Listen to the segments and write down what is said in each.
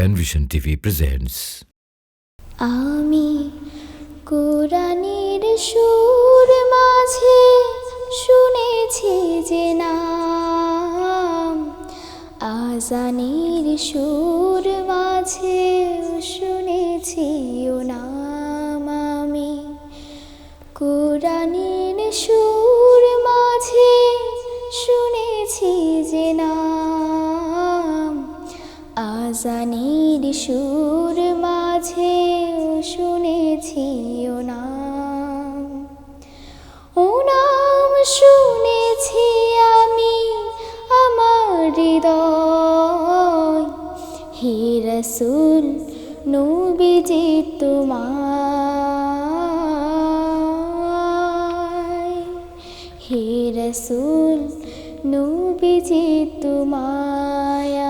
Penvision TV presents আমি কোরআনের সুর মাঝে শুনেছি যে নাম। আজানের সুর মাঝে শুনেছি ও নাম আমি। কোরআনের সুর আজানের সুর মাঝে শুনেছি ও নাম ও নাম শুনেছি আমি আমার হৃদয়। হে রসুল, নবীজি তোমায়। হে রসুল, নবীজি তোমায়।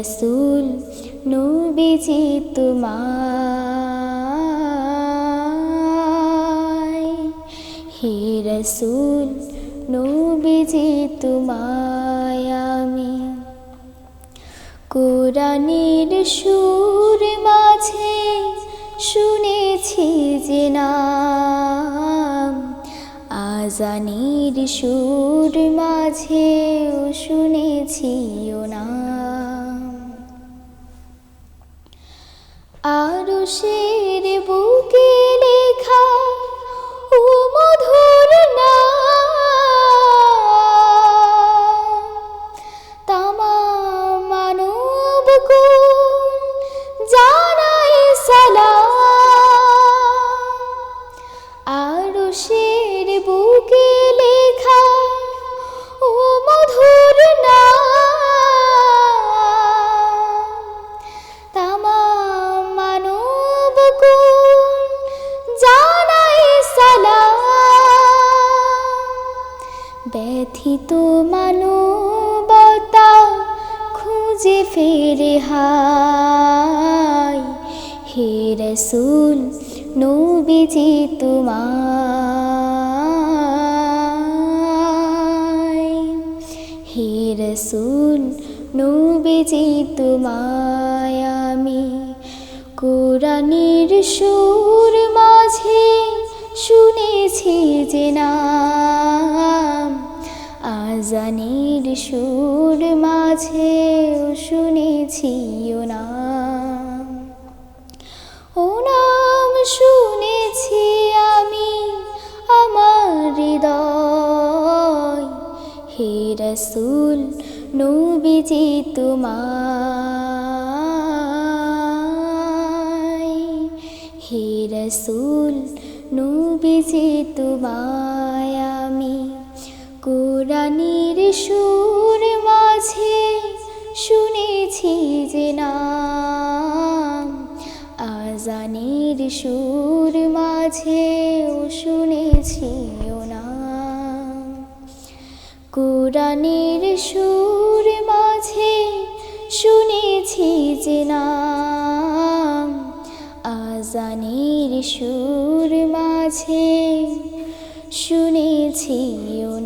রসুল নবীজি তোমায়। হে রসুল নবীজি তোমায় আমি। কোরআনের সুর মাঝে শুনেছি যে নাম। আজানের সুর মাঝে শুনেছি ও নাম। আরও বুকে লেখা ও মধুর নাম ব্যথিত মানবতা খুঁজে ফেরে হাই হে রসুল নবীজি তোমায়। হে রসুল নবীজি তোমায় আমি কোরআনের সুর মাঝে শুনেছি যে নাম আজানের সুর মাঝে শুনেছি ও নাম। ও নাম শুনেছি আমি আমার হৃদয়। হে রসুল, নবীজি তোমায়। হে রসুল, নবীজি আমি কোরআনের সুর মাঝে শুনেছি যে নাম। আজানের সুর মাঝে শুনেছি ও নাম। কোরআনের সুর মাঝে শুনেছি যে নাম। আজানের সুর মাঝে শুনেছি ও